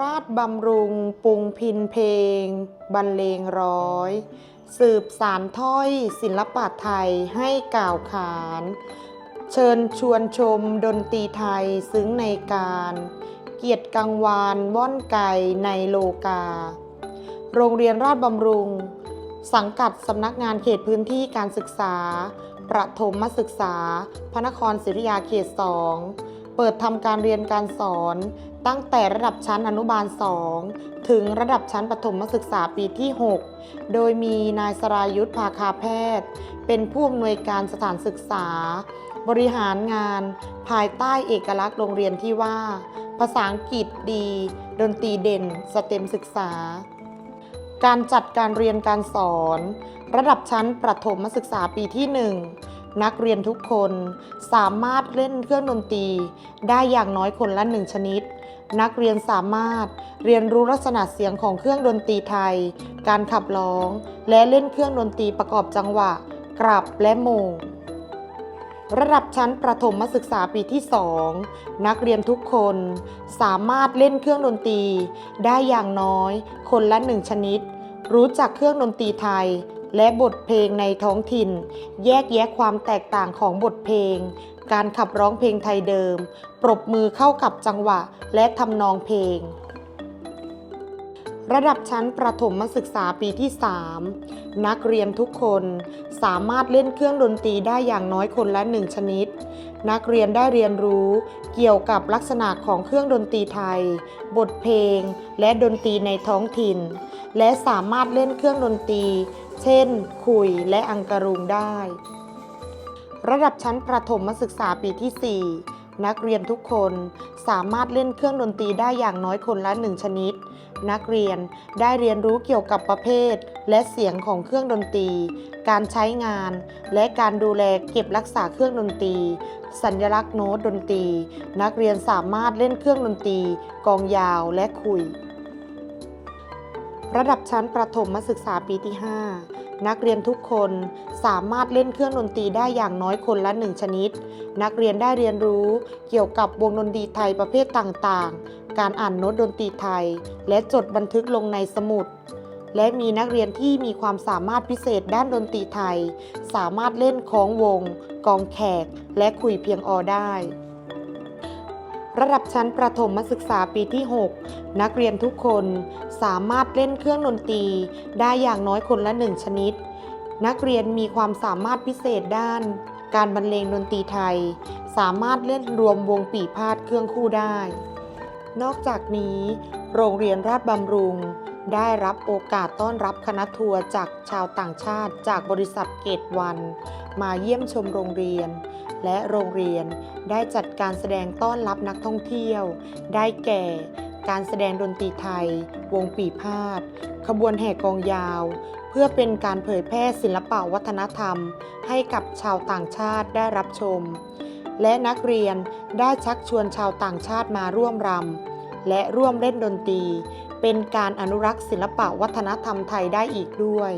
ราชบำรุงปรุงพินเพลง บรรเลงร้อย สืบสารถ้อยศิลปะไทยให้กล่าวขาน เชิญชวนชมดนตรีไทยซึ้งในการ เกียรติกังวานว่อนไกลในโลกา โรงเรียนราชบำรุง สังกัดสำนักงานเขตพื้นที่การศึกษา ประถมศึกษา พระนครศรีอยุธยาเขต2 เปิดทำการเรียนการสอน ตั้งแต่ระดับชั้นอนุบาล 2 ถึงระดับชั้นประถมศึกษาปีที่ 6 โดยมีนายสรายุทธภาคาแพทย์ เป็นผู้อำนวยการสถานศึกษา บริหารงาน ภายใต้เอกลักษณ์โรงเรียนที่ว่า ภาษาอังกฤษดี ดนตรีเด่น สเต็มศึกษา การจัดการเรียนการสอน ระดับชั้นประถมศึกษาปีที่ 1 นักเรียนทุกคนสามารถเล่นเครื่องดนตรี ได้อย่างน้อยคนละหนึ่งชนิด นักเรียนสามารถเรียนรู้ลักษณะเสียงของเครื่องดนตรีไทย การขับร้อง และเล่นเครื่องดนตรีประกอบจังหวะ กลับและโมงระดับชั้นประถมศึกษาปีที่ 2 นักเรียนทุกคนสามารถเล่นเครื่องดนตรี ได้อย่างน้อย คนละหนึ่งชนิด รู้จักเครื่องดนตรีไทย และบทเพลงในท้องถิ่น แยกแยะความแตกต่างของบทเพลง การขับร้องเพลงไทยเดิม ปรบมือเข้ากับจังหวะและทำนองเพลง ระดับชั้นประถมศึกษาปีที่ 3 นักเรียนทุกคนสามารถเล่นเครื่องดนตรีได้อย่างน้อยคนละหนึ่งชนิด นักเรียนได้เรียนรู้เกี่ยวกับลักษณะของเครื่องดนตรีไทย บทเพลง และดนตรีในท้องถิ่น และสามารถเล่นเครื่องดนตรี เช่นขุยและอังกรุงได้ ระดับชั้นประถมศึกษาปีที่ 4 นักเรียนทุกคนสามารถเล่นเครื่องดนตรีได้อย่างน้อยคนละหนึ่งชนิด นักเรียนได้เรียนรู้เกี่ยวกับประเภท และเสียงของเครื่องดนตรี การใช้งาน และการดูแลเก็บรักษาเครื่องดนตรี สัญลักษณ์โน้ตดนตรี นักเรียนสามารถเล่นเครื่องดนตรี กองยาวและคุย ระดับชั้นประถมศึกษาปีที่ 5 นักเรียนทุกคนสามารถเล่นเครื่องดนตรีได้อย่างน้อยคนละหนึ่งชนิด นักเรียนได้เรียนรู้เกี่ยวกับวงดนตรีไทยประเภทต่างๆ การอ่านโน้ตดนตรีไทย และจดบันทึกลงในสมุด และมีนักเรียนที่มีความสามารถพิเศษด้านดนตรีไทย สามารถเล่นคล้องวง กองแขก และคุยเพียงออได้ ระดับชั้นประถมศึกษาปีที่ 6 นักเรียนทุกคนสามารถเล่นเครื่องดนตรี ได้อย่างน้อยคนละหนึ่งชนิด นักเรียนมีความสามารถพิเศษด้าน การบรรเลงดนตรีไทย สามารถเล่นรวมวงปีพาดเครื่องคู่ได้ นอกจากนี้ โรงเรียนราชบำรุง ได้รับโอกาสต้อนรับคณะทัวร์จากชาวต่างชาติ จากบริษัทเกตวัน มาเยี่ยมชมโรงเรียน และโรงเรียนได้จัดการแสดงต้อนรับนักท่องเที่ยว ได้แก่ การแสดงดนตรีไทย วงปีพาดขบวนแห่กองยาว เพื่อเป็นการเผยแพร่ศิลปะวัฒนธรรม ให้กับชาวต่างชาติได้รับชม และนักเรียนได้ชักชวนชาวต่างชาติมาร่วมรำและร่วมเล่นดนตรี เป็นการอนุรักษ์ศิลปะวัฒนธรรมไทยได้อีกด้วย